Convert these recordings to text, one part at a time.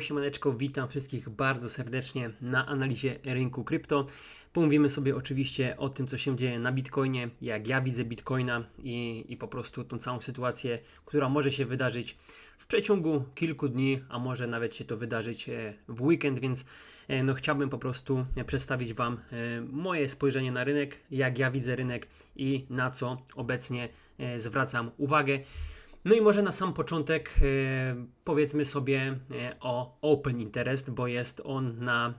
Siemaneczko, witam wszystkich bardzo serdecznie na analizie rynku krypto. Pomówimy sobie oczywiście o tym, co się dzieje na Bitcoinie, jak ja widzę Bitcoina i, i po prostu tą całą sytuację, która może się wydarzyć w przeciągu kilku dni, a może nawet się to wydarzyć e, w weekend, więc e, no, chciałbym po prostu przedstawić Wam e, moje spojrzenie na rynek, jak ja widzę rynek i na co obecnie zwracam uwagę. No i może na sam początek e, powiedzmy sobie e, o Open Interest, bo jest on na e,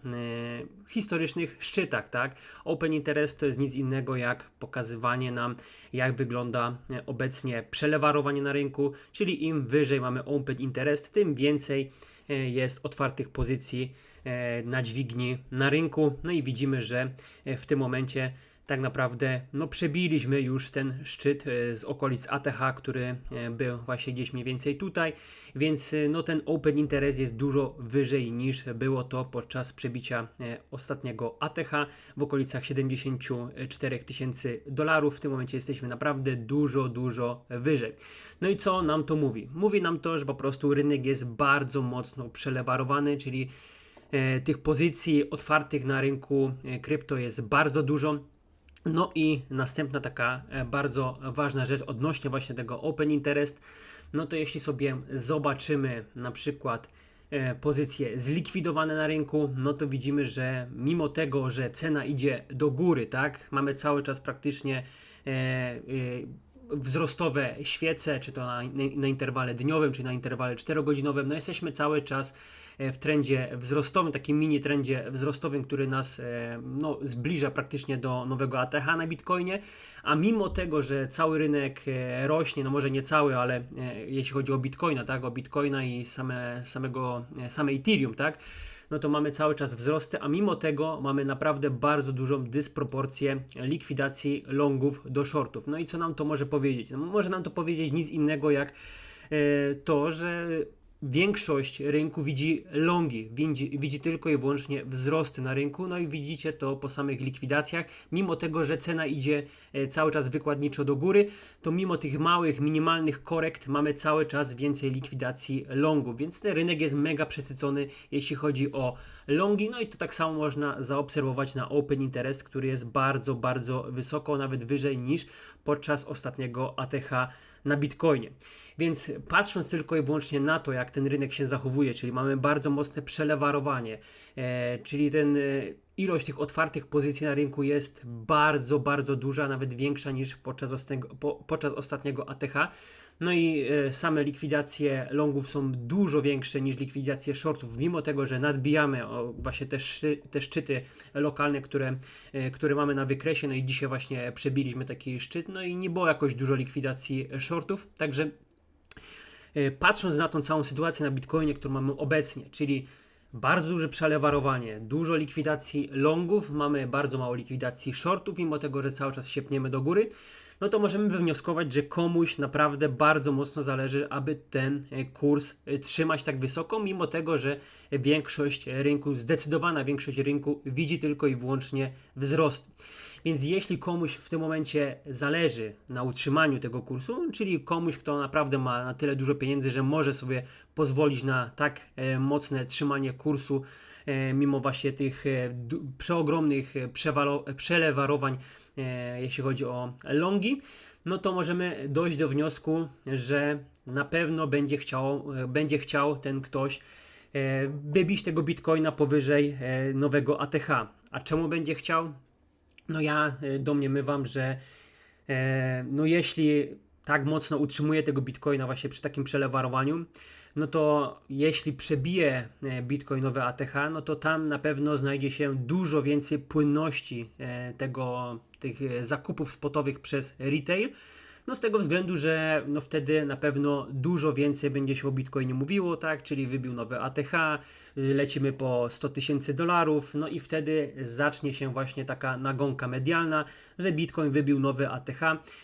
historycznych szczytach, tak? Open Interest to jest nic innego jak pokazywanie nam, jak wygląda obecnie przelewarowanie na rynku, czyli im wyżej mamy Open Interest, tym więcej jest otwartych pozycji na dźwigni na rynku. No i widzimy, że w tym momencie tak naprawdę no, przebiliśmy już ten szczyt e, z okolic ATH, który e, był właśnie gdzieś mniej więcej tutaj, więc e, no, ten Open Interest jest dużo wyżej niż było to podczas przebicia ostatniego ATH w okolicach 74 tysięcy dolarów. W tym momencie jesteśmy naprawdę dużo, dużo wyżej. No i co nam to mówi? Mówi nam to, że po prostu rynek jest bardzo mocno przelewarowany, czyli tych pozycji otwartych na rynku krypto jest bardzo dużo. No i następna taka e, bardzo ważna rzecz odnośnie właśnie tego Open Interest, no to jeśli sobie zobaczymy na przykład e, pozycje zlikwidowane na rynku, no to widzimy, że mimo tego, że cena idzie do góry, tak, mamy cały czas praktycznie e, wzrostowe świece, czy to na, na interwale dniowym, czy na interwale 4-godzinowym, no jesteśmy cały czas w trendzie wzrostowym, takim mini trendzie wzrostowym, który nas e, no, zbliża praktycznie do nowego ATH na Bitcoinie, a mimo tego, że cały rynek e, rośnie, no może nie cały, ale jeśli chodzi o Bitcoina, tak, o Bitcoina i same, samego, same Ethereum, tak, no to mamy cały czas wzrosty, a mimo tego mamy naprawdę bardzo dużą dysproporcję likwidacji longów do shortów. No i co nam to może powiedzieć? No może nam to powiedzieć nic innego jak e, to, że większość rynku widzi longi, widzi, widzi, tylko i wyłącznie wzrosty na rynku, no i widzicie to po samych likwidacjach, mimo tego, że cena idzie e, cały czas wykładniczo do góry, to mimo tych małych, minimalnych korekt mamy cały czas więcej likwidacji longów, więc ten rynek jest mega przesycony, jeśli chodzi o longi, no i to tak samo można zaobserwować na Open Interest, który jest bardzo, bardzo wysoko, nawet wyżej niż podczas ostatniego ATH na Bitcoinie. Więc patrząc tylko i wyłącznie na to, jak ten rynek się zachowuje, czyli mamy bardzo mocne przelewarowanie, e, czyli ten e, ilość tych otwartych pozycji na rynku jest bardzo, bardzo duża, nawet większa niż podczas, ostatniego, po, podczas ostatniego ATH. No i e, same likwidacje longów są dużo większe niż likwidacje shortów, mimo tego, że nadbijamy o właśnie te, te szczyty lokalne, które, które mamy na wykresie. No i dzisiaj właśnie przebiliśmy taki szczyt, no i nie było jakoś dużo likwidacji shortów, także patrząc na tą całą sytuację na Bitcoinie, którą mamy obecnie, czyli bardzo duże przelewarowanie, dużo likwidacji longów, mamy bardzo mało likwidacji shortów, mimo tego, że cały czas siepniemy do góry, no to możemy wywnioskować, że komuś naprawdę bardzo mocno zależy, aby ten e, kurs e, trzymać tak wysoko, mimo tego, że większość rynku, zdecydowana większość rynku widzi tylko i wyłącznie wzrost. Więc jeśli komuś w tym momencie zależy na utrzymaniu tego kursu, czyli komuś, kto naprawdę ma na tyle dużo pieniędzy, że może sobie pozwolić na tak e, mocne trzymanie kursu, mimo właśnie tych e, przeogromnych przelewarowań, jeśli chodzi o longi, no to możemy dojść do wniosku, że na pewno będzie chciał, będzie chciał ten ktoś wybić tego bitcoina powyżej nowego ATH. A czemu będzie chciał? No ja domniemywam, że no jeśli tak mocno utrzymuje tego bitcoina właśnie przy takim przelewarowaniu, no to jeśli przebije e, bitcoinowe ATH, no to tam na pewno znajdzie się dużo więcej płynności e, tego, tych zakupów spotowych przez retail, no z tego względu, że no wtedy na pewno dużo więcej będzie się o Bitcoinie mówiło, tak? Czyli wybił nowe ATH, lecimy po 100 tysięcy dolarów, no i wtedy zacznie się właśnie taka nagonka medialna, że Bitcoin wybił nowy ATH,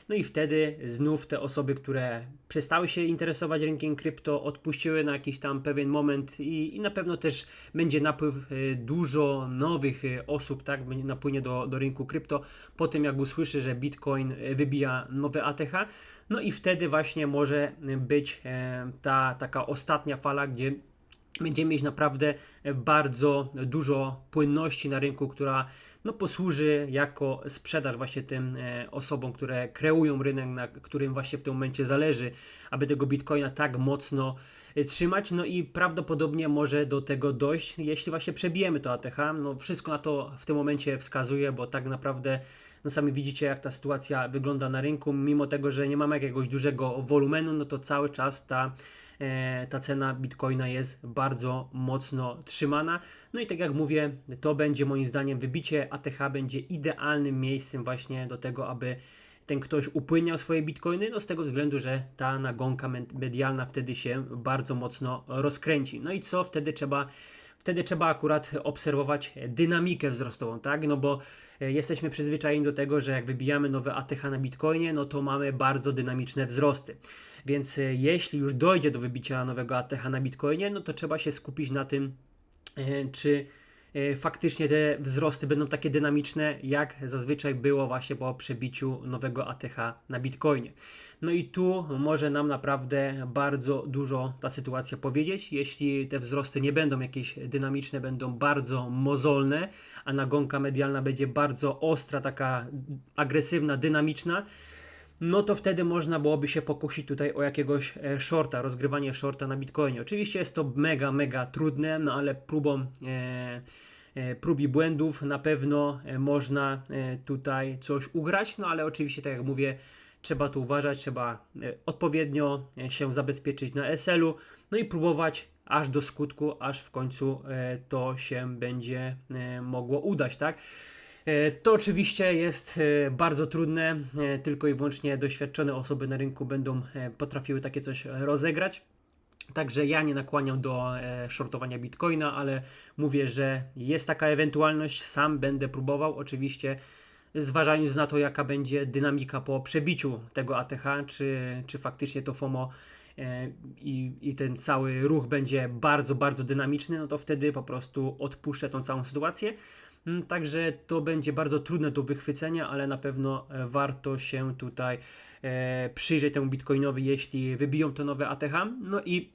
no i wtedy znów te osoby, które przestały się interesować rynkiem krypto, odpuściły na jakiś tam pewien moment i, i na pewno też będzie napływ e, dużo nowych e, osób, tak? Napłynie do, do rynku krypto po tym, jak usłyszy, że Bitcoin wybija nowe ATH, no i wtedy właśnie może być e, ta taka ostatnia fala, gdzie będziemy mieć naprawdę bardzo dużo płynności na rynku, która no, posłuży jako sprzedaż właśnie tym e, osobom, które kreują rynek, na którym właśnie w tym momencie zależy, aby tego bitcoina tak mocno trzymać. No i prawdopodobnie może do tego dojść, jeśli właśnie przebijemy to ATH. No wszystko na to w tym momencie wskazuje, bo tak naprawdę no sami widzicie, jak ta sytuacja wygląda na rynku. Mimo tego, że nie mamy jakiegoś dużego wolumenu, no to cały czas ta E, ta cena bitcoina jest bardzo mocno trzymana. No i tak jak mówię, to będzie moim zdaniem wybicie ATH będzie idealnym miejscem właśnie do tego, aby ten ktoś upłyniał swoje bitcoiny, no z tego względu, że ta nagonka medialna wtedy się bardzo mocno rozkręci. No i co wtedy trzeba wtedy trzeba akurat obserwować dynamikę wzrostową, tak? No bo e, jesteśmy przyzwyczajeni do tego, że jak wybijamy nowe ATH na Bitcoinie, no to mamy bardzo dynamiczne wzrosty. Więc e, jeśli już dojdzie do wybicia nowego ATH na Bitcoinie, no to trzeba się skupić na tym, e, czy faktycznie te wzrosty będą takie dynamiczne, jak zazwyczaj było właśnie po przebiciu nowego ATH na Bitcoinie. No i tu może nam naprawdę bardzo dużo ta sytuacja powiedzieć. Jeśli te wzrosty nie będą jakieś dynamiczne, będą bardzo mozolne, a nagonka medialna będzie bardzo ostra, taka agresywna, dynamiczna, no to wtedy można byłoby się pokusić tutaj o jakiegoś e, shorta, rozgrywanie shorta na Bitcoinie. Oczywiście jest to mega, mega trudne, no ale próbą e, e, prób i błędów na pewno e, można e, tutaj coś ugrać, no ale oczywiście tak jak mówię, trzeba tu uważać, trzeba odpowiednio się zabezpieczyć na SL-u, no i próbować aż do skutku, aż w końcu to się będzie mogło udać, tak? E, to oczywiście jest e, bardzo trudne, e, tylko i wyłącznie doświadczone osoby na rynku będą potrafiły takie coś rozegrać. Także ja nie nakłaniam do shortowania bitcoina, ale mówię, że jest taka ewentualność, sam będę próbował, oczywiście zważając na to, jaka będzie dynamika po przebiciu tego ATH, czy, czy faktycznie to FOMO i, i ten cały ruch będzie bardzo, bardzo dynamiczny, no to wtedy po prostu odpuszczę tą całą sytuację. Mm, także to będzie bardzo trudne do wychwycenia, ale na pewno e, warto się tutaj e, przyjrzeć temu Bitcoinowi, jeśli wybiją to nowe ATH. No i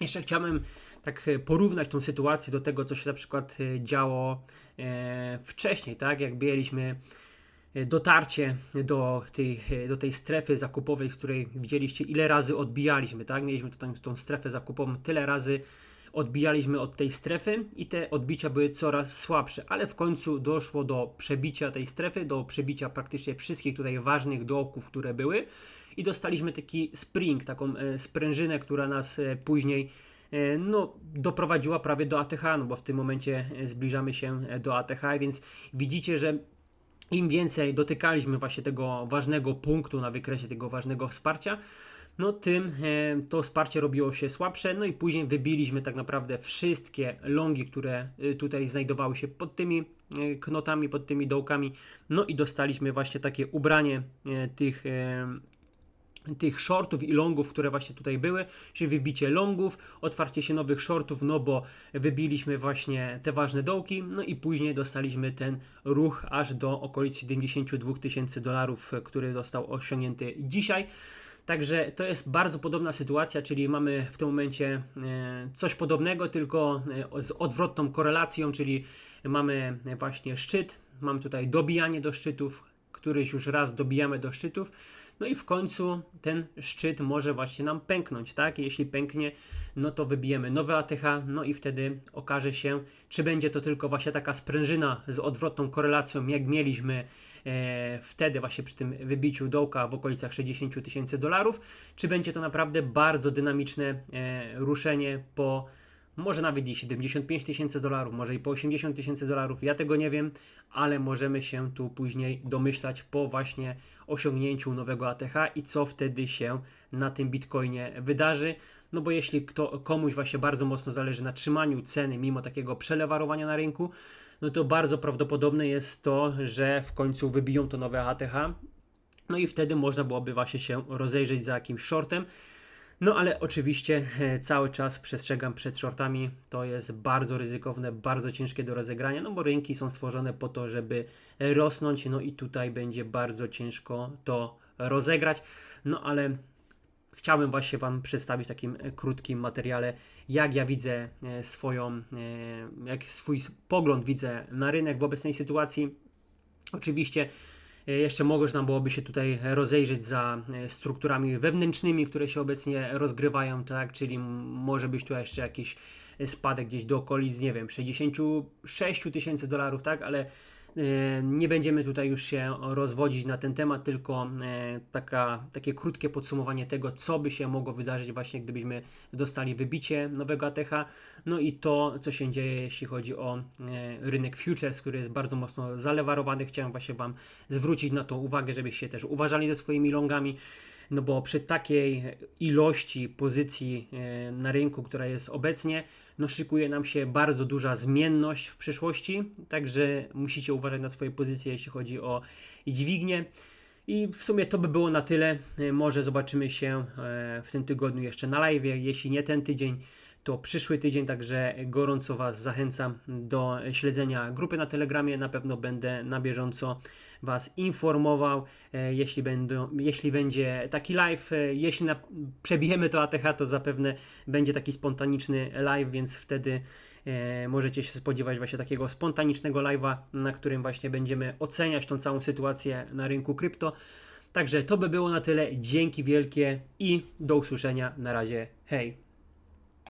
jeszcze chciałem tak e, porównać tą sytuację do tego, co się na przykład działo wcześniej, tak? Jak mieliśmy dotarcie do tej, do tej strefy zakupowej, z której widzieliście, ile razy odbijaliśmy, tak? Mieliśmy tutaj tą strefę zakupową tyle razy odbijaliśmy od tej strefy i te odbicia były coraz słabsze, ale w końcu doszło do przebicia tej strefy, do przebicia praktycznie wszystkich tutaj ważnych dołków, które były i dostaliśmy taki spring, taką e, sprężynę, która nas e, później e, no, doprowadziła prawie do ATH, no bo w tym momencie zbliżamy się do ATH, więc widzicie, że im więcej dotykaliśmy właśnie tego ważnego punktu na wykresie tego ważnego wsparcia, no tym e, to wsparcie robiło się słabsze, no i później wybiliśmy tak naprawdę wszystkie longi, które e, tutaj znajdowały się pod tymi e, knotami, pod tymi dołkami, no i dostaliśmy właśnie takie ubranie tych tych shortów i longów, które właśnie tutaj były, czyli wybicie longów, otwarcie się nowych shortów, no bo wybiliśmy właśnie te ważne dołki, no i później dostaliśmy ten ruch aż do okolic 72 tysięcy dolarów, który został osiągnięty dzisiaj. Także to jest bardzo podobna sytuacja, czyli mamy w tym momencie e, coś podobnego, tylko e, z odwrotną korelacją, czyli mamy właśnie szczyt, mamy tutaj dobijanie do szczytów, któryś już raz dobijamy do szczytów, no i w końcu ten szczyt może właśnie nam pęknąć, tak? Jeśli pęknie, no to wybijemy nowe ATH, no i wtedy okaże się, czy będzie to tylko właśnie taka sprężyna z odwrotną korelacją, jak mieliśmy e, wtedy właśnie przy tym wybiciu dołka w okolicach 60 tysięcy dolarów, czy będzie to naprawdę bardzo dynamiczne e, ruszenie po może nawet i 75 tysięcy dolarów, może i po 80 tysięcy dolarów, ja tego nie wiem, ale możemy się tu później domyślać po właśnie osiągnięciu nowego ATH i co wtedy się na tym bitcoinie wydarzy. No bo jeśli kto, komuś właśnie bardzo mocno zależy na trzymaniu ceny mimo takiego przelewarowania na rynku, no to bardzo prawdopodobne jest to, że w końcu wybiją to nowe ATH. No i wtedy można byłoby właśnie się rozejrzeć za jakimś shortem. No ale oczywiście cały czas przestrzegam przed shortami. To jest bardzo ryzykowne, bardzo ciężkie do rozegrania, no bo rynki są stworzone po to, żeby rosnąć. No i tutaj będzie bardzo ciężko to rozegrać. No ale chciałbym właśnie Wam przedstawić w takim e, krótkim materiale, jak ja widzę e, swoją, e, jak swój pogląd widzę na rynek w obecnej sytuacji. Oczywiście e, jeszcze można byłoby się tutaj rozejrzeć za e, strukturami wewnętrznymi, które się obecnie rozgrywają, tak, czyli może być tu jeszcze jakiś e, spadek gdzieś do okolic, nie wiem, 66 tysięcy dolarów, tak, ale nie będziemy tutaj już się rozwodzić na ten temat, tylko e, taka, takie krótkie podsumowanie tego, co by się mogło wydarzyć właśnie, gdybyśmy dostali wybicie nowego ATH, no i to, co się dzieje, jeśli chodzi o e, rynek futures, który jest bardzo mocno zalewarowany. Chciałem właśnie Wam zwrócić na to uwagę, żebyście też uważali ze swoimi longami, no bo przy takiej ilości pozycji e, na rynku, która jest obecnie, no szykuje nam się bardzo duża zmienność w przyszłości, także musicie uważać na swoje pozycje, jeśli chodzi o dźwignię. I w sumie to by było na tyle. Może zobaczymy się e, w tym tygodniu jeszcze na live. Jeśli nie ten tydzień, to przyszły tydzień, także gorąco Was zachęcam do śledzenia grupy na Telegramie. Na pewno będę na bieżąco Was informował, e, jeśli, będą, jeśli będzie taki live. e, Jeśli na, przebijemy to ATH, to zapewne będzie taki spontaniczny live, więc wtedy e, możecie się spodziewać właśnie takiego spontanicznego live'a, na którym właśnie będziemy oceniać tą całą sytuację na rynku krypto. Także to by było na tyle. Dzięki wielkie i do usłyszenia. Na razie. Hej.